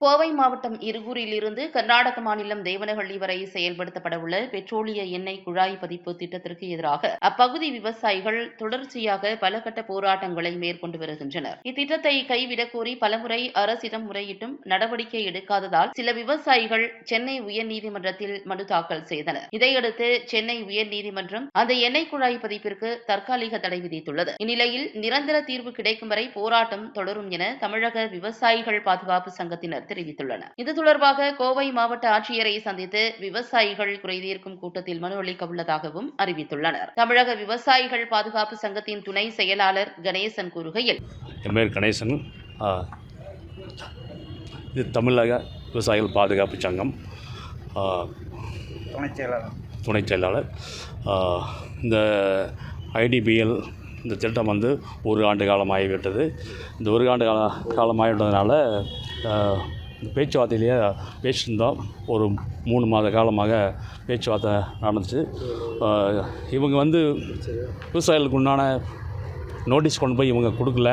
கோவை மாவட்டம் இருகூரில் இருந்து கர்நாடக மாநிலம் தேவனஹள்ளி வரை செயல்படுத்தப்பட உள்ள பெட்ரோலிய எண்ணெய் குழாய் பதிப்பு திட்டத்திற்கு எதிராக அப்பகுதி விவசாயிகள் தொடர்ச்சியாக பல கட்ட போராட்டங்களை மேற்கொண்டு வருகின்றனர். இத்திட்டத்தை கைவிடக் கோரி பலமுறை அரசிடம் முறையிட்டும் நடவடிக்கை எடுக்காததால் சில விவசாயிகள் சென்னை உயர்நீதிமன்றத்தில் மனு தாக்கல் செய்தனர். இதையடுத்து சென்னை உயர்நீதிமன்றம் அந்த எண்ணெய் குழாய் பதிப்பிற்கு தற்காலிக தடை விதித்துள்ளது. இந்நிலையில் நிரந்தர தீர்வு கிடைக்கும் வரை போராட்டம் தொடரும் என தமிழக விவசாயிகள் பாதுகாப்பு சங்கத்தினர் தெரிவித்துள்ளனர் இது தொடர்பாக கோவை மாவட்ட ஆட்சியரை சந்தித்து விவசாயிகள் குறைதீர்க்கும் கூட்டத்தில் மனு அளிக்க உள்ளதாகவும் அறிவித்துள்ளனர். தமிழக விவசாயிகள் பாதுகாப்பு சங்கத்தின் துணை செயலாளர் கணேசன் கூறுகையில் கணேசன். இது தமிழக விவசாயிகள் பாதுகாப்பு சங்கம். துணைச் செயலாளர். துணைச் செயலாளர். இந்த ஐடிபிஎல் இந்த திட்டம் வந்து ஒரு ஆண்டு காலம் ஆகிவிட்டது இந்த ஒரு ஆண்டு கால காலம் ஆகிவிட்டதுனால ஆ, இந்த பேச்சுவார்த்தையிலேயே பேசியிருந்தோம். ஒரு மூணு மாத காலமாக பேச்சுவார்த்தை நடந்துச்சு. இவங்க வந்து விவசாயிகளுக்கு உண்டான நோட்டீஸ் கொண்டு போய் இவங்க கொடுக்கல.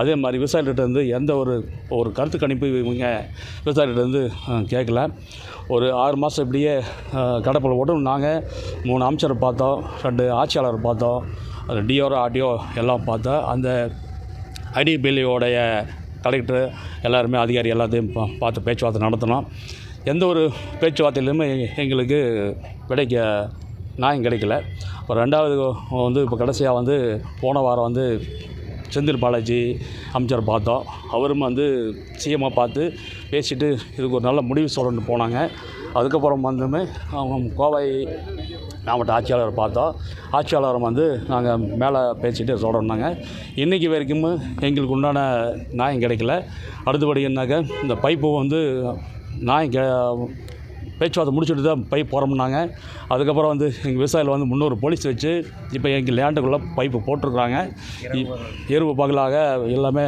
அதே மாதிரி விவசாயிகிட்டேருந்து எந்த ஒரு ஒரு கருத்து கணிப்பு இவங்க விவசாயிகிட்டேருந்து கேட்கல. ஒரு ஆறு மாதம் இப்படியே கடப்பில் போட்டு நாங்கள் மூணு அமைச்சரை பார்த்தோம் ரெண்டு ஆட்சியாளர் பார்த்தோம் அது டிஓரோ ஆர்டிஓ எல்லாம் பார்த்தோம். அந்த ஐடிபிஎல்லியோடைய கலெக்டர் எல்லாருமே அதிகாரி எல்லாத்தையும் பார்த்து பேச்சுவார்த்தை நடத்தினோம் எந்த ஒரு பேச்சுவார்த்தையிலுமே எங்களுக்கு கிடைக்க நியாயம் கிடைக்கல. இப்போ ரெண்டாவது வந்து இப்போ கடைசியாக வந்து போன வாரம் வந்து செந்தில் பாலாஜி அமைச்சர் பார்த்தோம். அவரும் வந்து சிஎம்மாக பார்த்து பேசிட்டு இதுக்கு ஒரு நல்ல முடிவு சொல்லணும்னு போனாங்க. அதுக்கப்புறம் வந்துமே அவங்க கோவை மாவட்ட ஆட்சியாளரை பார்த்தோம். ஆட்சியாளரும் வந்து நாங்கள் மேலே பேசிட்டு சொல்கிறோம்னாங்க இன்றைக்கி வரைக்கும் எங்களுக்கு உண்டான நியாயம் கிடைக்கல. அடுத்தபடி என்னாக்க இந்த பைப்பு வந்து நியாயம் கெ பேச்சுவார்த்தை முடிச்சுட்டு தான் பைப் போகிறோம்னாங்க அதுக்கப்புறம் வந்து எங்கள் விவசாயிகள் வந்து முன்னூறு போலீஸ் வச்சு இப்போ எங்கள் லேண்டுக்குள்ளே பைப்பு போட்டிருக்குறாங்க. இ- பகலாக எல்லாமே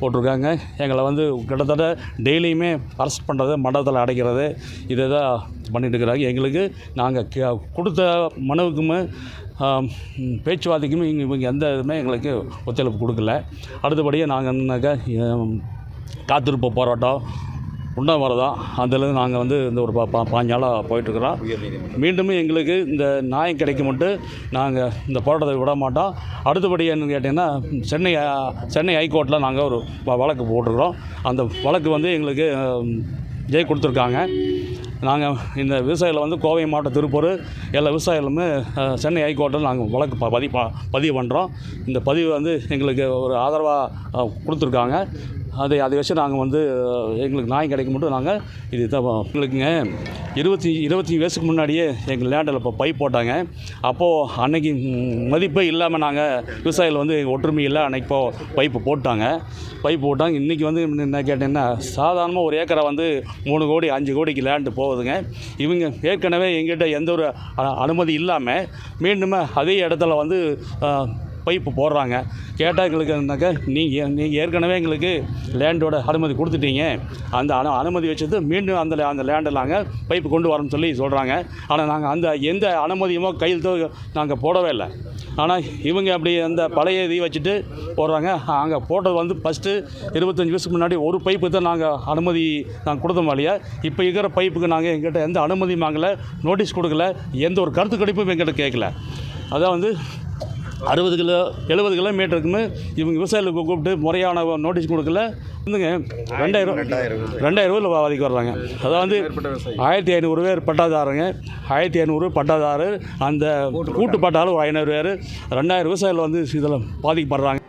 போட்டிருக்காங்க. எங்களை வந்து கிட்டத்தட்ட டெய்லியுமே அரெஸ்ட் பண்ணுறது மண்டபத்தில் அடைக்கிறது இதை தான் பண்ணிட்டு இருக்கிறாங்க. எங்களுக்கு நாங்கள் கே- கொடுத்த மனுவுக்குமே பேச்சுவார்த்தைக்குமே இங்கே இவங்க எந்த இதுவுமே எங்களுக்கு ஒத்துழைப்பு கொடுக்கல. அடுத்தபடியாக நாங்கள் என்னன்னாக்கா காத்திருப்பு போராட்டம் உண்டாமரை தான். அதுலேருந்து நாங்கள் வந்து இந்த ஒரு பா பா- பாஞ்சாலாக போயிட்டுருக்குறோம். மீண்டும் எங்களுக்கு இந்த நியாயம் கிடைக்கும் மட்டும் நாங்கள் இந்த போராட்டத்தை விட மாட்டோம். அடுத்தபடி என்னன்னு கேட்டிங்கன்னா சென்னை சென்னை ஹைகோர்ட்டில் நாங்கள் ஒரு வ- வழக்கு போட்டிருக்கிறோம். அந்த வழக்கு வந்து எங்களுக்கு ஜெய் கொடுத்துருக்காங்க. நாங்கள் இந்த விவசாயியில் வந்து கோவை மாவட்டம் திருப்பூர் எல்லா விவசாயிகளுமே சென்னை ஹைகோர்ட்டில் நாங்கள் வழக்கு ப பதிவு ப- பதிவு பண்ணுறோம் இந்த பதிவு வந்து எங்களுக்கு ஒரு ஆதரவாக கொடுத்துருக்காங்க. அதை அதை வச்சு நாங்கள் வந்து எங்களுக்கு நியாயம் கிடைக்க மட்டும் நாங்கள் இது தான் எங்களுக்குங்க. இருபத்தி இருபத்தி வயசுக்கு முன்னாடியே எங்கள் லேண்டில் இப்போ பைப் போட்டாங்க. அப்போது அன்னைக்கு மதிப்பே இல்லாமல் நாங்கள் விவசாயிகள் வந்து ஒற்றுமை இல்லை. அன்னைக்கு இப்போ பைப்பு போட்டாங்க. பைப் போட்டாங்க இன்றைக்கி வந்து என்ன கேட்டிங்கன்னா சாதாரணமாக ஒரு ஏக்கரை வந்து மூணு கோடி அஞ்சு கோடிக்கு லேண்டு போகுதுங்க. இவங்க ஏற்கனவே எங்கிட்ட எந்த ஒரு அ- அனுமதி இல்லாமல் மீண்டும் அதே இடத்துல வந்து பைப்பு போடுறாங்க. கேட்டால் எங்களுக்கு இருந்தாக்கா நீங்கள் நீங்கள் ஏற்கனவே எங்களுக்கு லேண்டோட அனுமதி கொடுத்துட்டீங்க. அந்த அனு அனுமதி வச்சது மீண்டும் அந்த லே- அந்த லேண்டில் நாங்கள் பைப்பு கொண்டு வரோம்னு சொல்லி சொல்கிறாங்க ஆனால் நாங்கள் அந்த எந்த அனுமதியுமோ கையெழுத்தோ நாங்கள் போடவே இல்லை. ஆனால் இவங்க அப்படி அந்த பழைய இதை வச்சுட்டு போடுறாங்க. அங்கே போட்டது வந்து ஃபஸ்ட்டு இருபத்தஞ்சி வருஷத்துக்கு முன்னாடி ஒரு பைப்பு தான் நாங்கள் அனுமதி நாங்கள் கொடுத்தோம் இல்லையா? இப்போ இருக்கிற பைப்புக்கு நாங்கள் எங்கிட்ட எந்த அனுமதியும் வாங்கலை நோட்டீஸ் கொடுக்கல எந்த ஒரு கருத்து கணிப்பும் எங்கிட்ட கேட்கல. அதான் வந்து அறுபது கிலோ எழுபது கிலோமீட்டருக்குமே இவங்க விவசாயிகளுக்கு கூப்பிட்டு முறையான நோட்டீஸ் கொடுக்கல. வந்துங்க ரெண்டாயிரம் ரெண்டாயிரம் ரூபாயில் வாதிக்கு வர்றாங்க. அதாவது ஆயிரத்தி ஐநூறு பேர் பட்டாதாரங்க. ஆயிரத்தி ஐநூறு பட்டாதாரர். அந்த கூட்டு பட்டாலும் ஒரு ஐநூறு பேர். ரெண்டாயிரம் விவசாயிகள் வந்து இதில் பாதிக்கப்படுறாங்க.